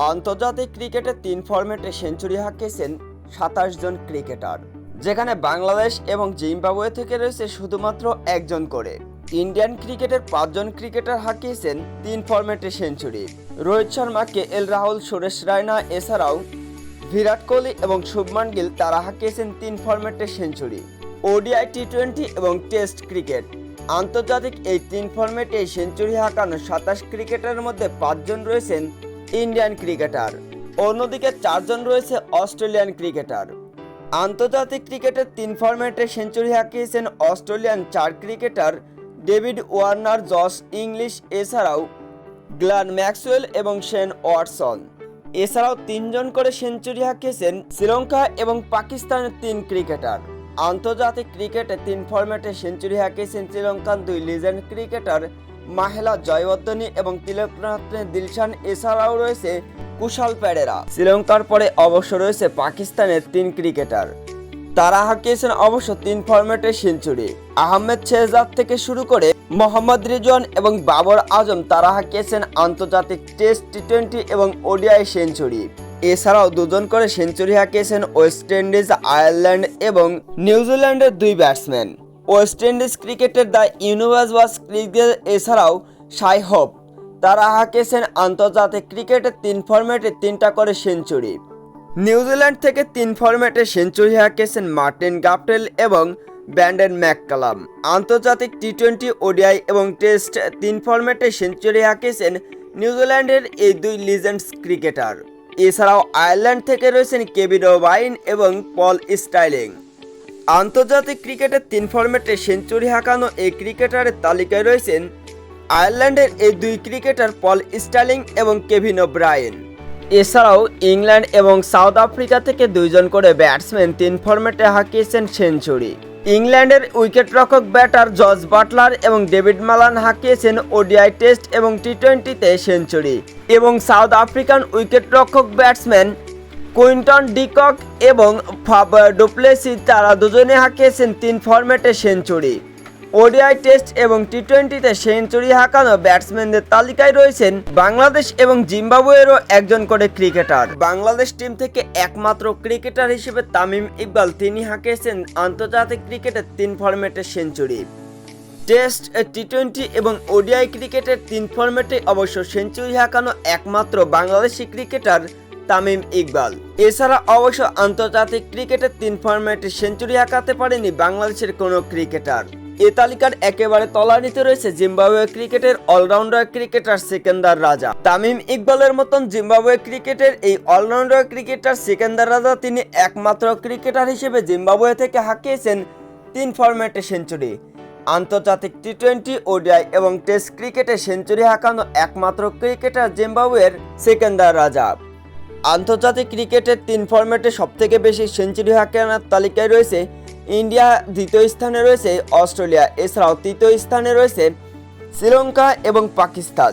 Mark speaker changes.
Speaker 1: আন্তর্জাতিক ক্রিকেটে তিন ফরম্যাটে সেঞ্চুরি হাঁকিয়েছেন সাতাশ জন ক্রিকেটার, যেখানে বাংলাদেশ এবং জিম্বাবুয়ে থেকে রয়েছে শুধুমাত্র একজন করে। ইন্ডিয়ান ক্রিকেটের পাঁচজন ক্রিকেটার হাঁকিয়েছেন তিন ফরম্যাটে century. Rohit Sharma K L Rahul, Suresh Raina এছাড়াও বিরাট কোহলি এবং শুভমান গিল তারা হাঁকিয়েছেন তিন ফরম্যাটে সেঞ্চুরি। ওডিআই টি টোয়েন্টি এবং টেস্ট ক্রিকেট। আন্তর্জাতিক এই তিন ফরম্যাটে সেঞ্চুরি হাঁকানো সাতাশ ক্রিকেটারের মধ্যে পাঁচজন রয়েছেন ইন্ডিয়ান ক্রিকেটার। অন্যদিকে চারজন রয়েছে অস্ট্রেলিয়ান ক্রিকেটার। আন্তর্জাতিক ক্রিকেটের তিন ফরম্যাটে সেঞ্চুরি হাঁকিয়েছেন অস্ট্রেলিয়ান চার cricketer David Warner, Josh Inglis, এছাড়াও গ্লান ম্যাক্সওয়েল এবং শেন ওয়াটসন। এছাড়াও তিনজন করে সেঞ্চুরি হাঁকিয়েছেন শ্রীলঙ্কা এবং পাকিস্তানের তিন ক্রিকেটার। আন্তর্জাতিক ক্রিকেটে তিন ফরম্যাটে সেঞ্চুরি হাঁকিয়েছেন শ্রীলঙ্কান দুই লিজেন্ড ক্রিকেটার মাহেলা জয়বর্ধনী এবং তিলকরত্নে দিলশান এছাড়াও রয়েছে কুশাল প্যাডেরা শ্রীলঙ্কার পরে অবশ্য রয়েছে পাকিস্তানের তিন ক্রিকেটার। তারা হাঁকিয়েছেন অবশ্য তিন ফরম্যাটে সেঞ্চুরি। আহমেদ শেহজাদ থেকে শুরু করে মোহাম্মদ রিজওয়ান এবং বাবর আজম তারা হাঁকিয়েছেন আন্তর্জাতিক টেস্ট টি টোয়েন্টি এবং ওডিআই সেঞ্চুরি। এছাড়াও দুজন করে সেঞ্চুরি হাঁকিয়েছেন ওয়েস্ট ইন্ডিজ, আয়ারল্যান্ড এবং নিউজিল্যান্ডের দুই ব্যাটসম্যান। ওয়েস্ট ইন্ডিজ ক্রিকেটের দ্য ইউনিভার্স ওয়াজ ক্রিকেট এছাড়াও সাই হোপ। তারা হাঁকিয়েছেন আন্তর্জাতিক ক্রিকেটের তিন ফরম্যাটে তিনটা করে সেঞ্চুরি। নিউজিল্যান্ড থেকে তিন ফরম্যাটে সেঞ্চুরি হাঁকিয়েছেন মার্টিন গাপটেল এবং ব্যান্ডেন ম্যাককালাম। আন্তর্জাতিক টি টোয়েন্টি ওডিআই এবং টেস্ট তিন ফরম্যাটে সেঞ্চুরি হাঁকিয়েছেন নিউজিল্যান্ডের এই দুই লিজেন্ডস ক্রিকেটার। এছাড়াও আয়ারল্যান্ড থেকে রয়েছেন কেবিন ওয়াইন এবং পল স্টাইলিং। আন্তর্জাতিক ক্রিকেটের তিন ফরম্যাটে সেঞ্চুরি হাঁকানো এই ক্রিকেটারের তালিকায় রয়েছেন আয়ারল্যান্ডের এই দুই ক্রিকেটার পল স্টার্লিং এবং কেভিন ব্রায়েন এছাড়াও ইংল্যান্ড এবং সাউথ আফ্রিকা থেকে দুইজন করে ব্যাটসম্যান তিন ফরম্যাটে হাঁকিয়েছেন সেঞ্চুরি। ইংল্যান্ডের উইকেটরক্ষক ব্যাটার জর্জ বাটলার এবং ডেভিড মালান হাঁকিয়েছেন ওডিআই টেস্ট এবং টি টোয়েন্টিতে সেঞ্চুরি। এবং সাউথ আফ্রিকান উইকেটরক্ষক ব্যাটসম্যান কুইন্টন, ডিকক এবং ফাব ডুপ্লেসি, তারা দুজনে হাঁকিয়েছেন তিন ফরম্যাটে সেঞ্চুরি। ওডিআই টেস্ট এবং টি টোয়েন্টিতে সেঞ্চুরি হাঁকানো ব্যাটসম্যানদের তালিকায় রয়েছেন বাংলাদেশ এবং জিম্বাবুয়েরও একজন করে ক্রিকেটার। বাংলাদেশ টিম থেকে একমাত্র ক্রিকেটার হিসেবে তামিম ইকবাল, তিনি হাঁকিয়েছেন আন্তর্জাতিক ক্রিকেটের তিন ফরম্যাটে সেঞ্চুরি। টেস্ট টি টোয়েন্টি এবং ওডিআই ক্রিকেটের তিন ফরম্যাটে অবশ্য সেঞ্চুরি হাঁকানো একমাত্র বাংলাদেশি ক্রিকেটার তামিম ইকবাল। এছাড়া অবশ্য আন্তর্জাতিক ক্রিকেটের তিন ফরম্যাটে সেঞ্চুরি হাঁকাতে পারেনি বাংলাদেশের কোনো ক্রিকেটার। এ তালিকার একেবারে তলানিতে রয়েছে জিম্বাবুয়ে ক্রিকেটের অলরাউন্ডার ক্রিকেটার সেকেন্দার রাজা। তামিম ইকবালের মতন জিম্বাবুয়ে ক্রিকেটের এই অলরাউন্ডার ক্রিকেটার সেকেন্দার রাজা তিনি একমাত্র ক্রিকেটার হিসেবে জিম্বাবুয়ে থেকে হাঁকিয়েছেন তিন ফরম্যাটে সেঞ্চুরি। আন্তর্জাতিক টি টোয়েন্টি ওডিআই এবং টেস্ট ক্রিকেটে সেঞ্চুরি হাঁকানো একমাত্র ক্রিকেটার জিম্বাবুয়ের সেকেন্দার রাজা। আন্তর্জাতিক ক্রিকেটের তিন ফর্ম্যাটে সবথেকে বেশি সেঞ্চুরি হাকানার তালিকায় রয়েছে ইন্ডিয়া, দ্বিতীয় স্থানে রয়েছে অস্ট্রেলিয়া, এছাড়াও তৃতীয় স্থানে রয়েছে শ্রীলঙ্কা এবং পাকিস্তান।